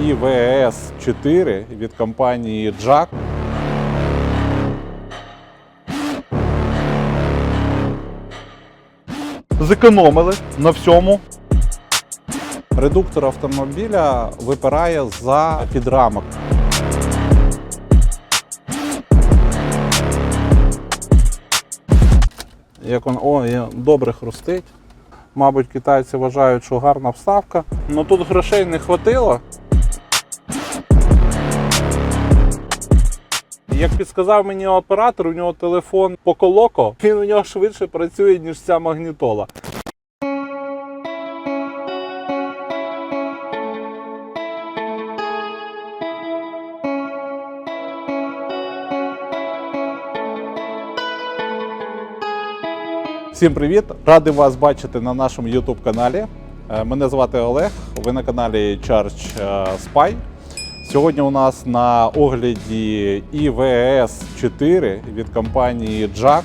IVS 4 від компанії Jack. Зекономили на всьому. Редуктор автомобіля випирає за підрамок. Як он о, добре хрустить. Мабуть, китайці вважають, що гарна вставка. Ну тут грошей не хватило. Як підсказав мені оператор, у нього телефон Poco він у нього швидше працює, ніж ця магнітола. Всім привіт! Радий вас бачити на нашому YouTube каналі. Е, Мене звати Олег. Ви на каналі Charge е, Spy. Сьогодні у нас на огляді IVS 4 від компанії Jack.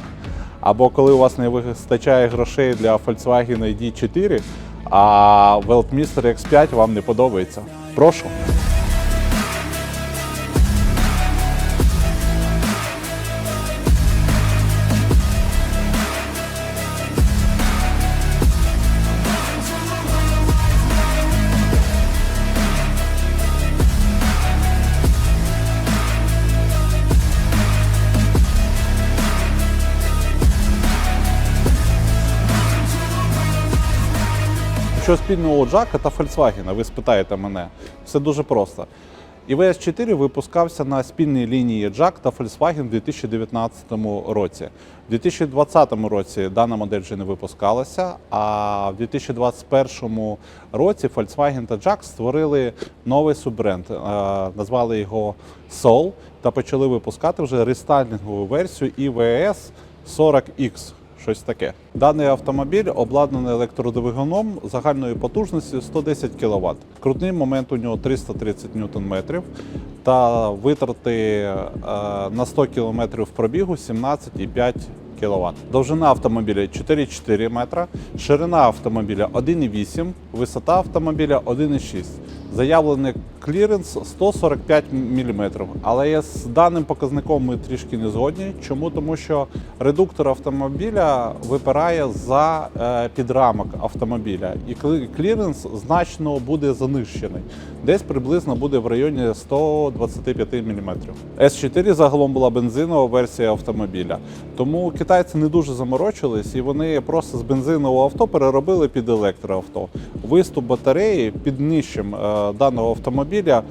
Або коли у вас не вистачає грошей для Volkswagen ID4, а Weltmister X5 вам не подобається. Прошу. Що спільного у Джака та Volkswagen, ви спитаєте мене. Все дуже просто. ІВС 4 випускався на спільній лінії Jack та Volkswagen в 2019 році. У 2020 році дана модель вже не випускалася, а в 2021 році Volkswagen та Jack створили новий суббренд, е, назвали його Soul та почали випускати вже рестайлінгову версію IVS 40X. Щось таке. Даний автомобіль обладнаний електродвигуном загальною потужністю 110 кВт. Крутний момент у нього 330 Нм та витрати е, на 100 км пробігу 17,5 кВт. Довжина автомобіля 4,4 метра, ширина автомобіля 1,8, висота автомобіля 1,6. Заявлений кліренс 145 мм. Але з даним показником ми трішки не згодні. Чому? Тому що редуктор автомобіля випирає за е, підрамок автомобіля, і кліренс значно буде занищений. Десь приблизно буде в районі 125 мм. С4 загалом була бензинова версія автомобіля. Тому китайці не дуже заморочились і вони просто з бензинового авто переробили під електроавто. Виступ батареї під нижчим е, даного автомобіля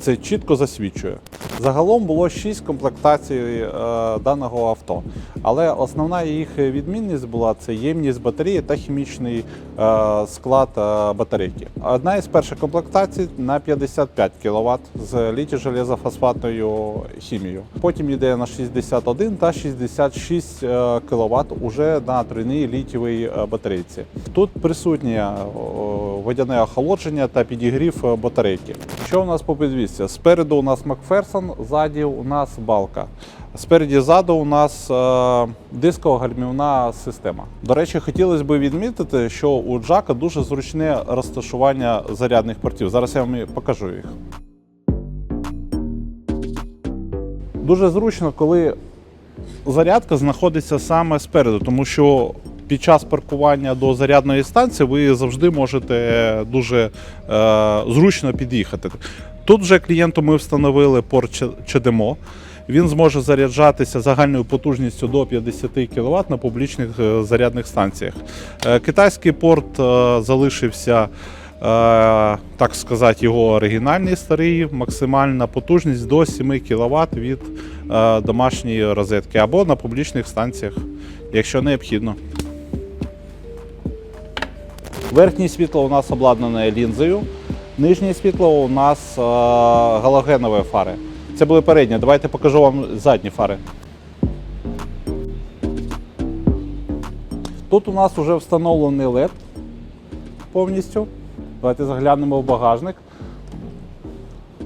це чітко засвідчує. Загалом було 6 комплектацій е, даного авто, але основна їх відмінність була це ємність батареї та хімічний е, склад е, батарейки. Одна із перших комплектацій на 55 кВт з літій железофосфатною хімією. Потім йде на 61 та 66 кВт уже на тройній літієвій е, батарейці. Тут присутнє водяне охолодження та підігрів батарейки. Що у нас по підвісці? Спереду у нас Макферсон, ззаді у нас балка. Спереді ззаду у нас е, дисково-гальмівна система. До речі, хотілося б відмітити, що у Джака дуже зручне розташування зарядних портів. Зараз я вам покажу їх. Дуже зручно, коли зарядка знаходиться саме спереду, тому що під час паркування до зарядної станції ви завжди можете дуже е, зручно під'їхати. Тут вже клієнту ми встановили порт CHDMO. Він зможе заряджатися загальною потужністю до 50 кВт на публічних е, зарядних станціях. Е, Китайський порт е, залишився, е, так сказати, його оригінальний старий, максимальна потужність до 7 кВт від е, домашньої розетки або на публічних станціях, якщо необхідно. Верхнє світло у нас обладнане лінзою, нижнє світло у нас е, галогенові фари. Це були передні. Давайте покажу вам задні фари. Тут у нас вже встановлений LED повністю. Давайте заглянемо в багажник.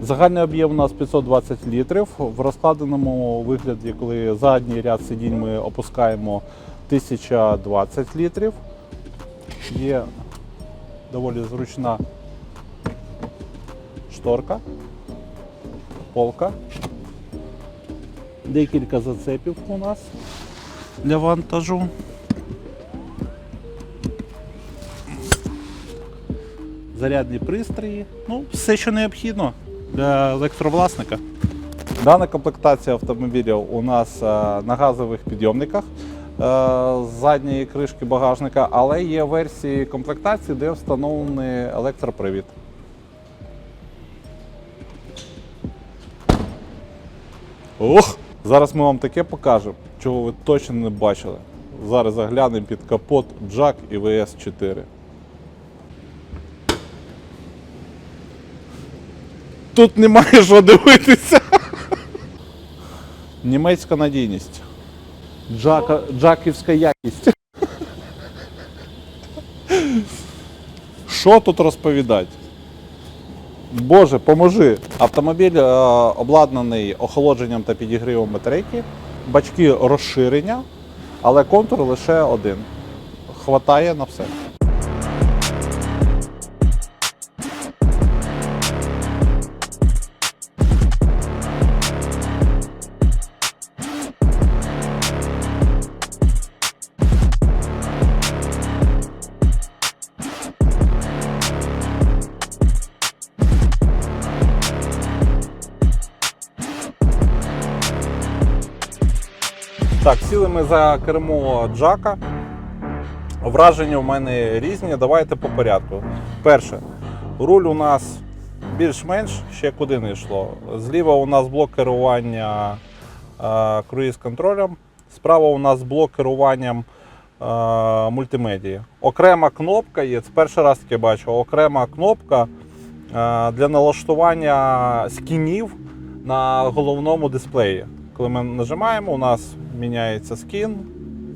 Загальний об'єм у нас 520 літрів. В розкладеному вигляді, коли задній ряд сидінь ми опускаємо 1020 літрів. Є доволі зручна шторка, полка. Декілька зацепів у нас для вантажу. Зарядні пристрої. Ну, все, що необхідно для електровласника. Дана комплектація автомобіля у нас е, на газових підйомниках задньої кришки багажника, але є версії комплектації, де встановлений електропривід. Ох! Зараз ми вам таке покажемо, чого ви точно не бачили. Зараз заглянемо під капот Jack і VS4. Тут немає що дивитися. Німецька надійність. Джака, джаківська якість. Що тут розповідати? Боже, поможи. Автомобіль е, обладнаний охолодженням та підігрівом батарейки, бачки розширення, але контур лише один. Хватає на все. Так, сіли ми за кермо Джака. Враження в мене різні. Давайте по порядку. Перше, руль у нас більш-менш ще куди не йшло. Зліва у нас блок керування е, круїз-контролем, справа у нас блок керуванням е, мультимедії. Окрема кнопка є, це перший раз таке бачу, окрема кнопка е, для налаштування скінів на головному дисплеї. Коли ми нажимаємо, у нас міняється скін,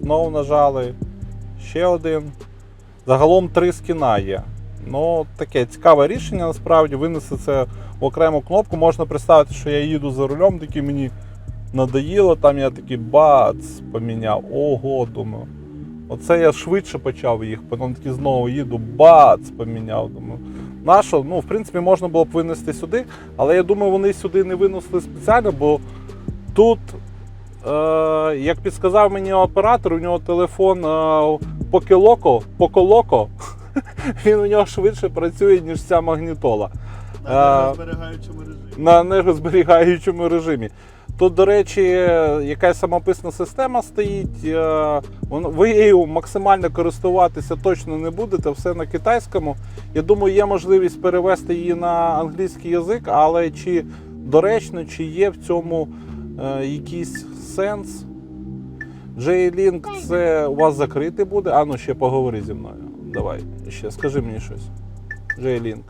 знову нажали, ще один. Загалом три скіна є. Ну, таке цікаве рішення насправді. Винести це в окрему кнопку. Можна представити, що я їду за рулем, такий мені надоїло, там я такий бац поміняв. Ого, думаю. Оце я швидше почав їх, потім такий знову їду, бац поміняв. Думаю. Нащо? Ну, в принципі, можна було б винести сюди, але я думаю, вони сюди не винесли спеціально, бо тут, е, як підсказав мені оператор, у нього телефон е, Покелоко, Поколоко, він у нього швидше працює, ніж ця магнітола. На Е, зберігаючому режимі. на енергозберігаючому режимі. Тут, до речі, якась самописна система стоїть. е, Ви її максимально користуватися точно не будете, все на китайському. Я думаю, є можливість перевести її на англійський язик, але чи доречно, чи є в цьому е, якийсь сенс? J-Link це у вас закритий буде. А ну ще поговори зі мною. Давай, ще скажи мені щось. J-Link.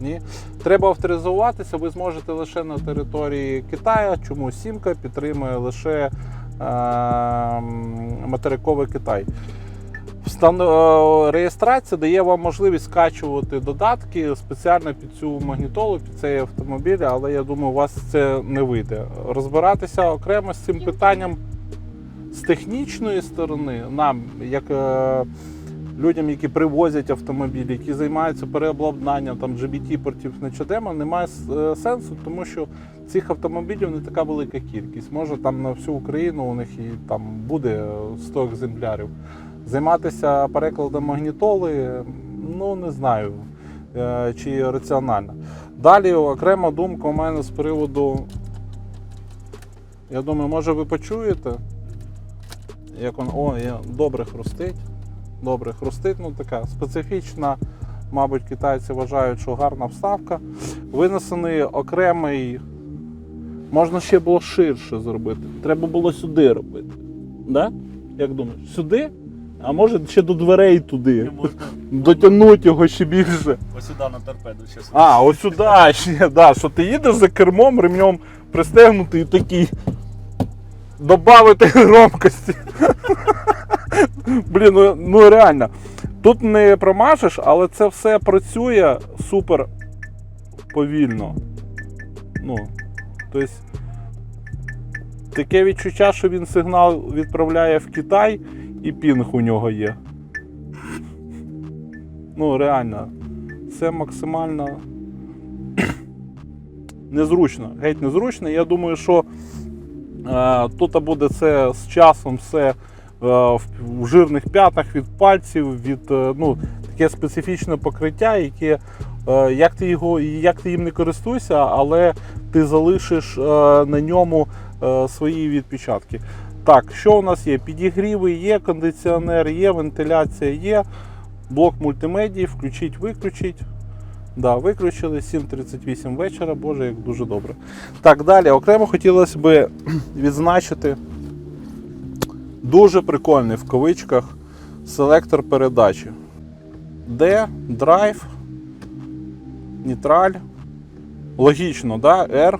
Ні. Треба авторизуватися, ви зможете лише на території Китаю. Чому Сімка підтримує лише е, материковий Китай. Е, Реєстрація дає вам можливість скачувати додатки спеціально під цю магнітолу, під цей автомобіль, але я думаю, у вас це не вийде. Розбиратися окремо з цим питанням з технічної сторони, нам, як е, людям, які привозять автомобілі, які займаються переобладнанням там GBT-портів на чадема, немає е, сенсу, тому що цих автомобілів не така велика кількість. Може там на всю Україну у них і там буде 100 екземплярів. Займатися перекладом магнітоли, ну не знаю, е, чи раціонально. Далі окрема думка у мене з приводу. Я думаю, може ви почуєте, як воно. О, добре хрустить. Добре хрустить, ну така специфічна, мабуть, китайці вважають, що гарна вставка. Винесений окремий. Можна ще було ширше зробити. Треба було сюди робити. Да? Як думаєш, сюди? А може ще до дверей туди. Можна Дотягнути його ще більше. ось сюди на торпеду. Щас. А, ось сюди ще, да, що ти їдеш за кермом, ремнем пристегнутий і такий. Добавити громкості. Блін, ну, ну реально. Тут не промажеш, але це все працює супер повільно. Ну, тобто, таке відчуття, що він сигнал відправляє в Китай і пінг у нього є. Ну, реально. Це максимально незручно. Геть незручно. Я думаю, що е, тут буде це з часом все е, в, жирних п'ятах від пальців, від е, ну, таке специфічне покриття, яке е, як ти його як ти їм не користуйся, але ти залишиш на ньому свої відпечатки. Так, що у нас є? Підігріви є, кондиціонер є, вентиляція є, блок мультимедії, включіть, виключіть. Да, виключили 7.38 вечора, боже, як дуже добре. Так, далі окремо хотілося б відзначити дуже прикольний в кавичках селектор передачі. D, драйв, нейтраль. Логічно, да? R.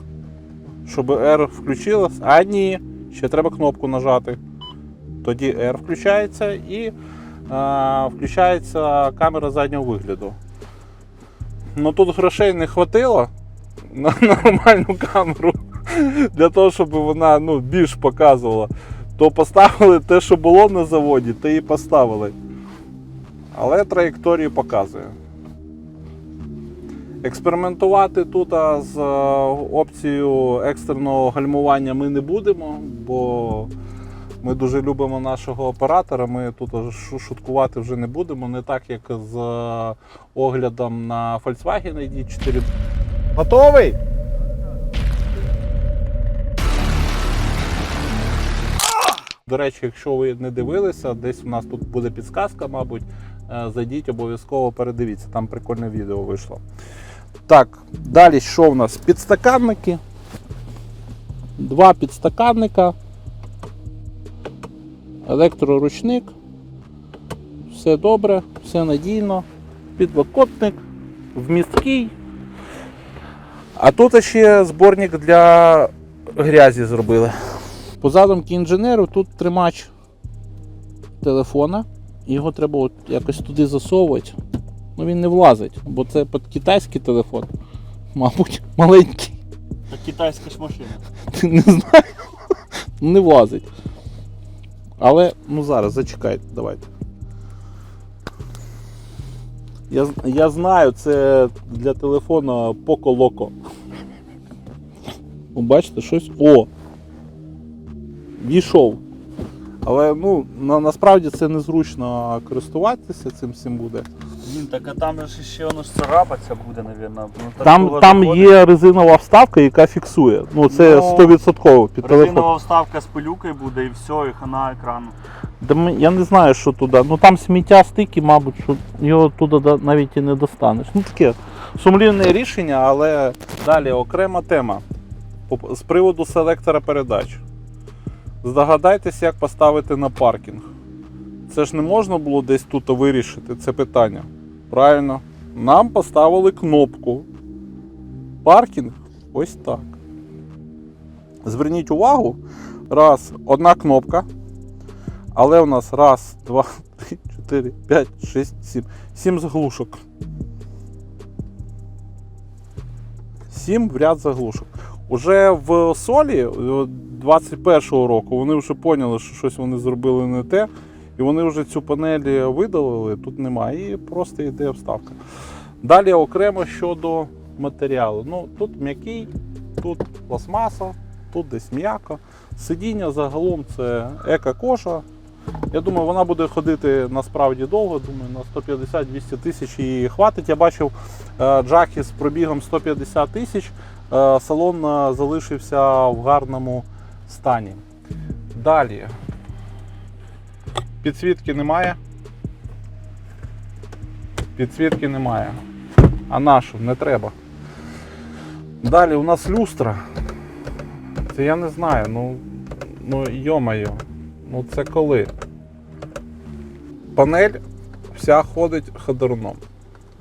Щоб R включилось. А ні, ще треба кнопку нажати. Тоді R включається і а, включається камера заднього вигляду. Ну тут грошей не хватило на нормальну камеру для того, щоб вона ну, більш показувала. То поставили те, що було на заводі, те і поставили. Але траєкторію показує. Експериментувати тут з е, опцією екстреного гальмування ми не будемо, бо ми дуже любимо нашого оператора. Ми тут шуткувати вже не будемо, не так як з е, оглядом на Volkswagen ID4. Готовий? До речі, якщо ви не дивилися, десь у нас тут буде підсказка, мабуть. е, Зайдіть, обов'язково передивіться, там прикольне відео вийшло. Так, далі що в нас? Підстаканники. Два підстаканника. Електроручник. Все добре, все надійно. Підлокотник, вмісткий. А тут ще зборник для грязі зробили. По задумці інженеру тут тримач телефона. Його треба от якось туди засовувати. Ну він не влазить, бо це під китайський телефон. Мабуть, маленький. Та китайська ж машина. Не знаю. Не влазить. Але ну зараз зачекайте, давайте. Я, я знаю, це для телефона Poco Loco. О, бачите, щось. О! Війшов. Але ну, на, насправді це незручно користуватися цим всім буде. Блін, так а там же ще воно ж царапаться буде, напевно. Ну, Там, там є резинова вставка, яка фіксує. Ну, це Ну, 100% під телефон. Резинова вставка з пилюкою буде і все, і хана екрану. Да ми- я не знаю, що туди. Ну там сміття стики, мабуть, що його туди да- навіть і не достанеш. Ну таке сумлінне рішення, але далі окрема тема. По- З приводу селектора передач. Здогадайтесь, як поставити на паркінг. Це ж не можна було десь тут вирішити це питання. Правильно? Нам поставили кнопку. Паркінг ось так. Зверніть увагу, раз, одна кнопка. Але у нас раз, два, три, чотири, п'ять, шість, сім. Сім заглушок. Сім в ряд заглушок. Уже в солі е, 21-го року вони вже поняли, що щось вони зробили не те. І вони вже цю панель видалили, тут немає, і просто йде вставка. Далі окремо щодо матеріалу. Ну, тут м'який, тут пластмаса, тут десь м'яко. Сидіння загалом це еко-кожа. Я думаю, вона буде ходити насправді довго. Думаю, на 150-200 тисяч її хватить. Я бачив е, джаки з пробігом 150 тисяч. Е, Салон е, залишився в гарному стані. Далі. Підсвітки немає. Підсвітки немає. А нашу не треба. Далі у нас люстра. Це я не знаю, ну, ну йо-моє. Ну це коли? Панель вся ходить ходорном.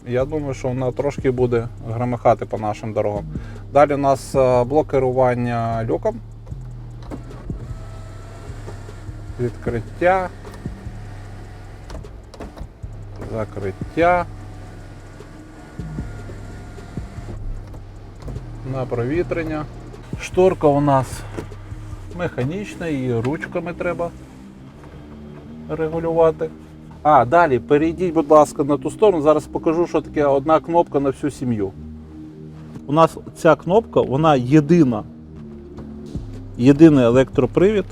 Я думаю, що вона трошки буде громихати по нашим дорогам. Далі у нас е, блок керування люком. Відкриття. Закриття. На провітрення. Шторка у нас механічна, її ручками треба регулювати. А, далі перейдіть, будь ласка, на ту сторону. Зараз покажу, що таке одна кнопка на всю сім'ю. у нас ця кнопка, вона єдина. Єдиний електропривід.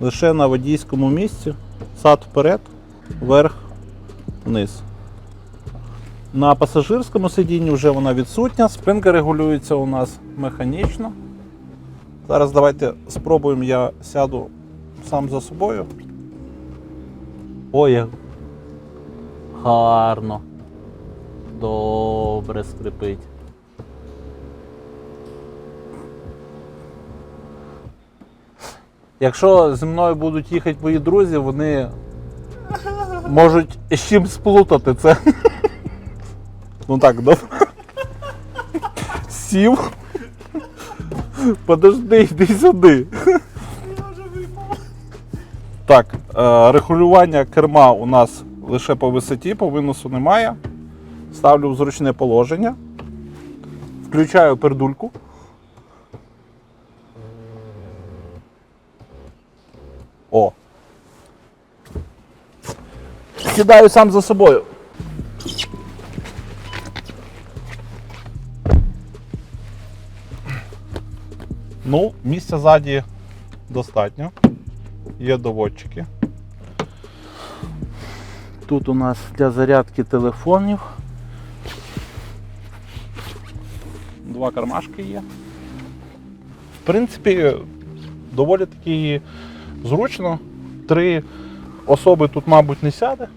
Лише на водійському місці. Сад вперед, вверх, вниз. На пасажирському сидінні вже вона відсутня. Спинка регулюється у нас механічно. Зараз давайте спробуємо, я сяду сам за собою. Ой, гарно. Добре скрипить. Якщо зі мною будуть їхати мої друзі, вони можуть з чим сплутати це. Ну так, добре. Сів. Подожди, йди сюди. Так, е, регулювання керма у нас лише по висоті, по виносу немає. Ставлю в зручне положення. Включаю пердульку. О. Сідаю сам за собою. Ну, місця ззаді достатньо. Є доводчики. Тут у нас для зарядки телефонів. Два кармашки є. В принципі, доволі таки зручно. Три особи тут, мабуть, не сяде,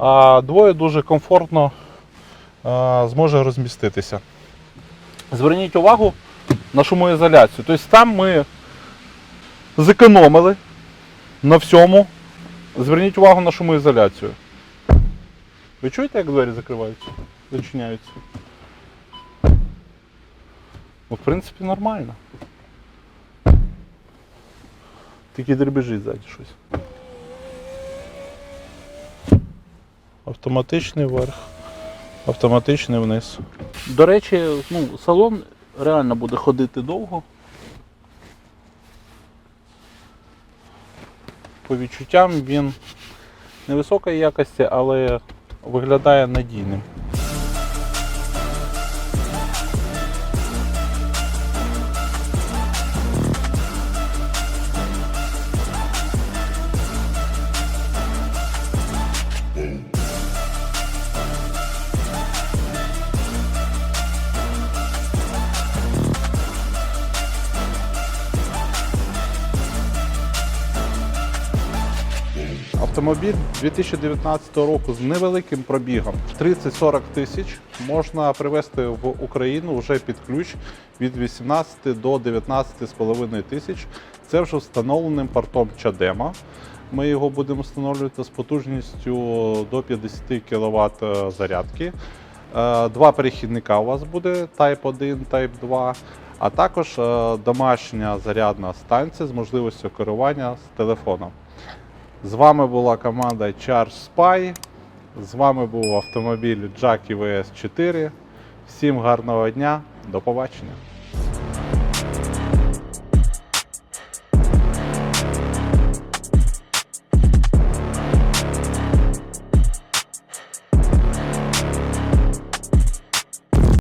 а двоє дуже комфортно а, зможе розміститися. Зверніть увагу на шумоізоляцію. Тобто там ми зекономили на всьому. Зверніть увагу на шумоізоляцію. Ви чуєте, як двері закриваються? Зачиняються? Ну, в принципі, нормально. Тільки дребежить ззаді щось. Автоматичний вверх, автоматичний вниз. До речі, ну, салон реально буде ходити довго. По відчуттям він невисокої якості, але виглядає надійним. Автомобіль 2019 року з невеликим пробігом 30-40 тисяч можна привезти в Україну вже під ключ від 18 до 19,5 тисяч. Це вже встановленим портом Чадема. Ми його будемо встановлювати з потужністю до 50 кВт зарядки. Е, Два перехідника у вас буде Type 1, Type 2, а також е, домашня зарядна станція з можливістю керування з телефоном. З вами була команда Charge Spy. З вами був автомобіль Jack EVS 4. Всім гарного дня, до побачення.